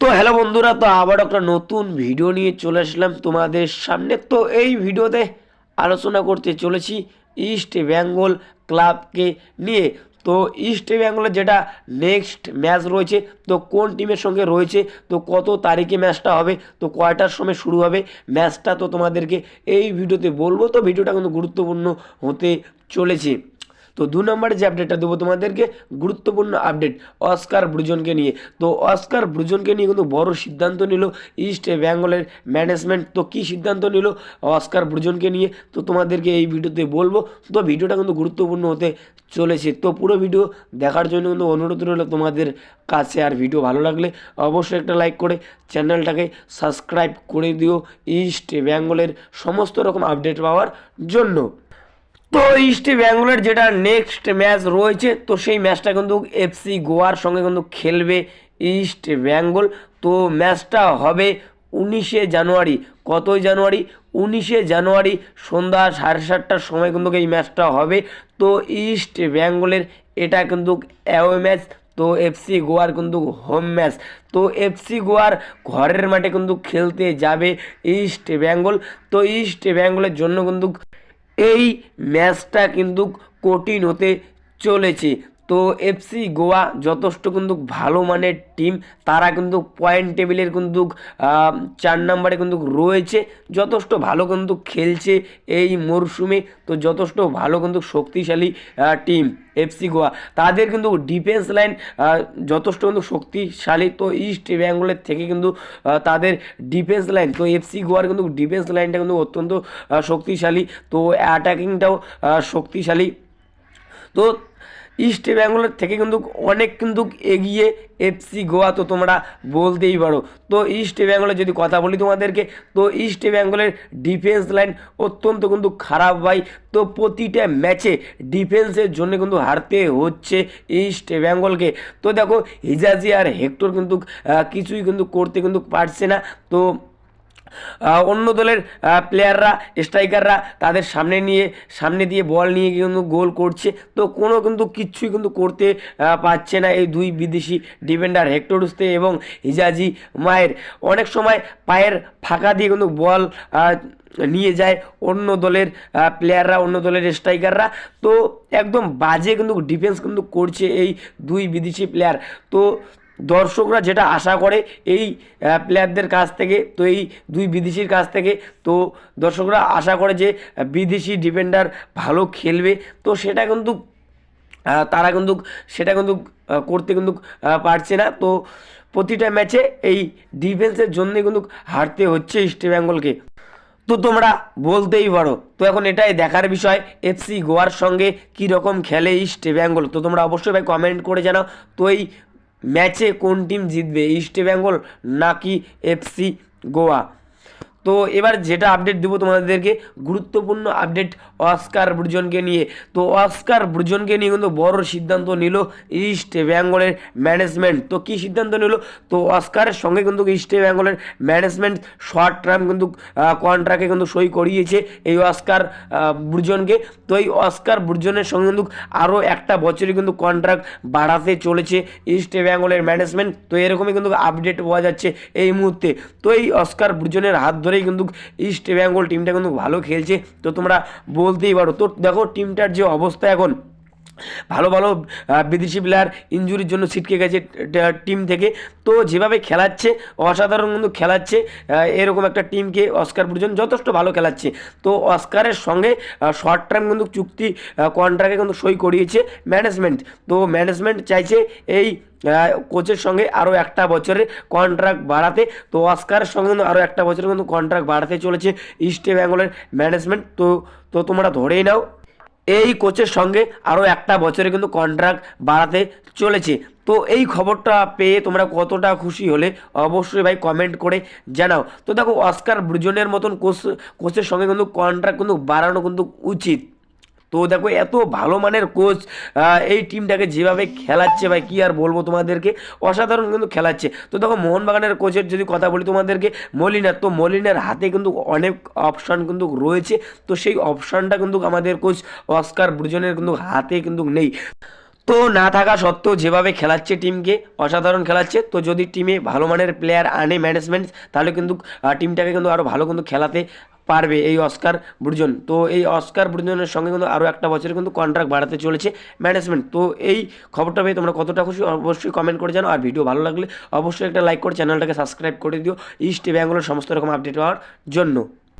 তো হ্যালো বন্ধুরা, তো আবার একটা নতুন ভিডিও নিয়ে চলে আসলাম তোমাদের সামনে। তো এই ভিডিওতে আলোচনা করতে চলেছি ইস্ট বেঙ্গল ক্লাবকে নিয়ে। তো ইস্ট বেঙ্গলের যেটা নেক্সট ম্যাচ রয়েছে, তো কোন টিমের সঙ্গে রয়েছে, তো কত তারিখে ম্যাচটা হবে, তো কয়টার সময় শুরু হবে ম্যাচটা তো তোমাদেরকে এই ভিডিওতে বলব। তো ভিডিওটা কিন্তু গুরুত্বপূর্ণ হতে চলেছে। তো দু নম্বরে যে আপডেটটা দেবো তোমাদেরকে, গুরুত্বপূর্ণ আপডেট অস্কার ব্রুজনকে নিয়ে। তো অস্কার ব্রুজনকে নিয়ে কিন্তু বড় সিদ্ধান্ত নিল ইস্ট বেঙ্গলের ম্যানেজমেন্ট তো কী সিদ্ধান্ত নিল অস্কার ব্রুজনকে নিয়ে? তো তোমাদেরকে এই ভিডিওতে বলব। তো ভিডিওটা কিন্তু গুরুত্বপূর্ণ হতে চলেছে। তো পুরো ভিডিও দেখার জন্য কিন্তু অনুরোধ রইল তোমাদের কাছে। আর ভিডিও ভালো লাগলে অবশ্যই একটা লাইক করে চ্যানেলটাকে সাবস্ক্রাইব করে দিও ইস্ট বেঙ্গলের সমস্ত রকম আপডেট পাওয়ার জন্য। তো ইস্ট বেঙ্গলের যেটা নেক্সট ম্যাচ রয়েছে, তো সেই ম্যাচটা কিন্তু এফসি গোয়ার সঙ্গে কিন্তু খেলবে ইস্ট বেঙ্গল তো ম্যাচটা হবে উনিশে জানুয়ারি। কতই জানুয়ারি? উনিশে জানুয়ারি সন্ধ্যা সাড়ে সাতটার সময় কিন্তু এই ম্যাচটা হবে। তো ইস্ট বেঙ্গলের এটা কিন্তু অ্যাওয়ে ম্যাচ তো এফসি গোয়ার কিন্তু হোম ম্যাচ তো এফসি গোয়ার ঘরের মাঠে কিন্তু খেলতে যাবে ইস্ট বেঙ্গল তো ইস্ট বেঙ্গলের জন্য কিন্তু এই ম্যাচটা কিন্তু কঠিন হতে চলেছে। তো এফসি গোয়া যথেষ্ট কিন্তু ভালো মানের টিম তারা কিন্তু পয়েন্ট টেবিলের কিন্তু চার নম্বরে কিন্তু রয়েছে। যথেষ্ট ভালো কিন্তু খেলছে এই মরশুমে তো যথেষ্ট ভালো কিন্তু শক্তিশালী টিম এফসি গোয়া তাদের কিন্তু ডিফেন্স লাইন যথেষ্ট কিন্তু শক্তিশালী। তো ইস্ট বেঙ্গলের থেকে কিন্তু তাদের ডিফেন্স লাইন তো এফসি গোয়ার কিন্তু ডিফেন্স লাইনটা কিন্তু অত্যন্ত শক্তিশালী। তো অ্যাটাকিংটাও শক্তিশালী। তো ইস্ট বেঙ্গলের থেকে কিন্তু অনেক কিন্তু এগিয়ে এফসি গোয়া তো তোমরা বলতেই পারো। তো ইস্ট বেঙ্গলের যদি কথা বলি তোমাদেরকে, তো ইস্ট বেঙ্গলের ডিফেন্স লাইন অত্যন্ত কিন্তু খারাপ ভাই। তো প্রতিটা ম্যাচে ডিফেন্সের জন্য কিন্তু হারতে হচ্ছে ইস্ট বেঙ্গলকে তো দেখো হিজাজি আর হেক্টর কিন্তু কিছুই কিন্তু করতে কিন্তু পারছে না। তো অন্য দলের প্লেয়াররা স্ট্রাইকাররা তাদের সামনে নিয়ে, সামনে দিয়ে বল নিয়ে কিন্তু গোল করছে। তো কোনো কিন্তু কিচ্ছুই কিন্তু করতে পারছে না এই দুই বিদেশি ডিফেন্ডার হেক্টরুস্তে এবং হিজাজি মায়ের। অনেক সময় পায়ের ফাঁকা দিয়ে কিন্তু বল নিয়ে যায় অন্য দলের প্লেয়াররা অন্য দলের স্ট্রাইকাররা তো একদম বাজে কিন্তু ডিফেন্স কিন্তু করছে এই দুই বিদেশি প্লেয়ার তো দর্শকরা যেটা আশা করে, এই প্লেয়ারদের কাছ থেকে, তো এই দুই বিদেশির কাছ থেকে, তো দর্শকরা আশা করে যে বিদেশি ডিফেন্ডার ভালো খেলবে। তো সেটা কিন্তু তারা কিন্তু, সেটা কিন্তু করতে কিন্তু পারছে না। তো প্রতিটা ম্যাচে এই ডিফেন্সের জন্যই কিন্তু হারতে হচ্ছে ইস্ট বেঙ্গলকে তো তোমরা বলতেই পারো, তো এখন এটাই দেখার বিষয় এফসি গোয়ার সঙ্গে কী রকম খেলে ইস্ট বেঙ্গল তো তোমরা অবশ্যই ভাই কমেন্ট করে জানাও। তো এই ম্যাচে কোন টিম জিতবে? ইস্ট বেঙ্গল নাকি এফসি গোয়া? তো এবার যেটা আপডেট দেবো তোমাদেরকে, গুরুত্বপূর্ণ আপডেট অস্কার ব্রুজনকে নিয়ে। তো অস্কার ব্রুজনকে নিয়ে কিন্তু বড় সিদ্ধান্ত নিল ইস্ট বেঙ্গলের ম্যানেজমেন্ট তো কী সিদ্ধান্ত নিল? তো অস্কারের সঙ্গে কিন্তু ইস্ট বেঙ্গলের ম্যানেজমেন্ট শর্ট টার্ম কিন্তু কন্ট্রাক্টে কিন্তু সই করিয়েছে এই অস্কার ব্রুজনকে তো এই অস্কার ব্রুজনের সঙ্গে কিন্তু আরও একটা বছরই কিন্তু কন্ট্রাক্ট বাড়াতে চলেছে ইস্ট বেঙ্গলের ম্যানেজমেন্ট তো এরকমই কিন্তু আপডেট পাওয়া যাচ্ছে এই মুহূর্তে। তো এই অস্কার ব্রুজনের হাত ধরেই কিন্তু ইস্ট বেঙ্গল টিমটা কিন্তু ভালো খেলছে। তো তোমরা বলতেই পারো। তো দেখো টিমটার যে অবস্থা এখন ভালো ভালো বিদেশি প্লেয়ার ইঞ্জুরির জন্য ছিটকে গেছে টিম থেকে। তো যেভাবে খেলাচ্ছে, অসাধারণ কিন্তু খেলাচ্ছে এরকম একটা টিমকে অস্কার ব্রুজন যথেষ্ট ভালো খেলাচ্ছে। তো অস্কারের সঙ্গে শর্ট টার্ম কিন্তু চুক্তি কন্ট্রাক্টে কিন্তু সই করিয়েছে ম্যানেজমেন্ট তো ম্যানেজমেন্ট চাইছে এই কোচের সঙ্গে আরও একটা বছরের কন্ট্রাক্ট বাড়াতে। তো অস্কারের সঙ্গে কিন্তু আরও একটা বছরের কিন্তু কন্ট্রাক্ট বাড়াতে চলেছে ইস্ট বেঙ্গলের ম্যানেজমেন্ট তো তো তোমরা ধরেই নাও এই কোচের সঙ্গে আরও একটা বছরে কিন্তু কন্ট্রাক্ট বাড়াতে চলেছে। তো এই খবরটা পেয়ে তোমরা কতটা খুশি হলে অবশ্যই ভাই কমেন্ট করে জানাও। তো দেখো, অস্কার ব্রুজনের মতন কোচ, কোচের সঙ্গে কিন্তু কন্ট্রাক্ট কিন্তু বাড়ানো কিন্তু উচিত। তো দেখো, এত ভালো মানের কোচ এই টিমটাকে যেভাবে খেলাচ্ছে ভাই, কি আর বলব তোমাদেরকে? অসাধারণ কিন্তু খেলাচ্ছে। তো দেখো, মোহনবাগানের কোচের যদি কথা বলি তোমাদেরকে, মলিনার, তো মলিনার হাতে কিন্তু অনেক অপশান কিন্তু রয়েছে। তো সেই অপশানটা কিন্তু আমাদের কোচ অস্কার ব্রুজনের কিন্তু হাতে কিন্তু নেই। তো না থাকা সত্ত্বেও যেভাবে খেলাচ্ছে টিমকে অসাধারণ খেলাচ্ছে। তো যদি টিমে ভালো মানের প্লেয়ার আনে ম্যানেজমেন্ট তাহলে কিন্তু টিমটাকে কিন্তু আরও ভালো কিন্তু খেলাতে পারবে এই অস্কার বুর্জন। তো এই অস্কার বুর্জনের সঙ্গে কিন্তু আরও একটা বছরে কিন্তু কন্ট্রাক্ট বাড়াতে চলেছে ম্যানেজমেন্ট তো এই খবরটা পেয়ে তোমরা কতটা খুশি অবশ্যই কমেন্ট করে জানো আর ভিডিও ভালো লাগলে অবশ্যই একটা লাইক করে চ্যানেলটাকে সাবস্ক্রাইব করে দিও। ইস্ট বেঙ্গলের সমস্ত রকম আপডেট পাওয়ার জন্য।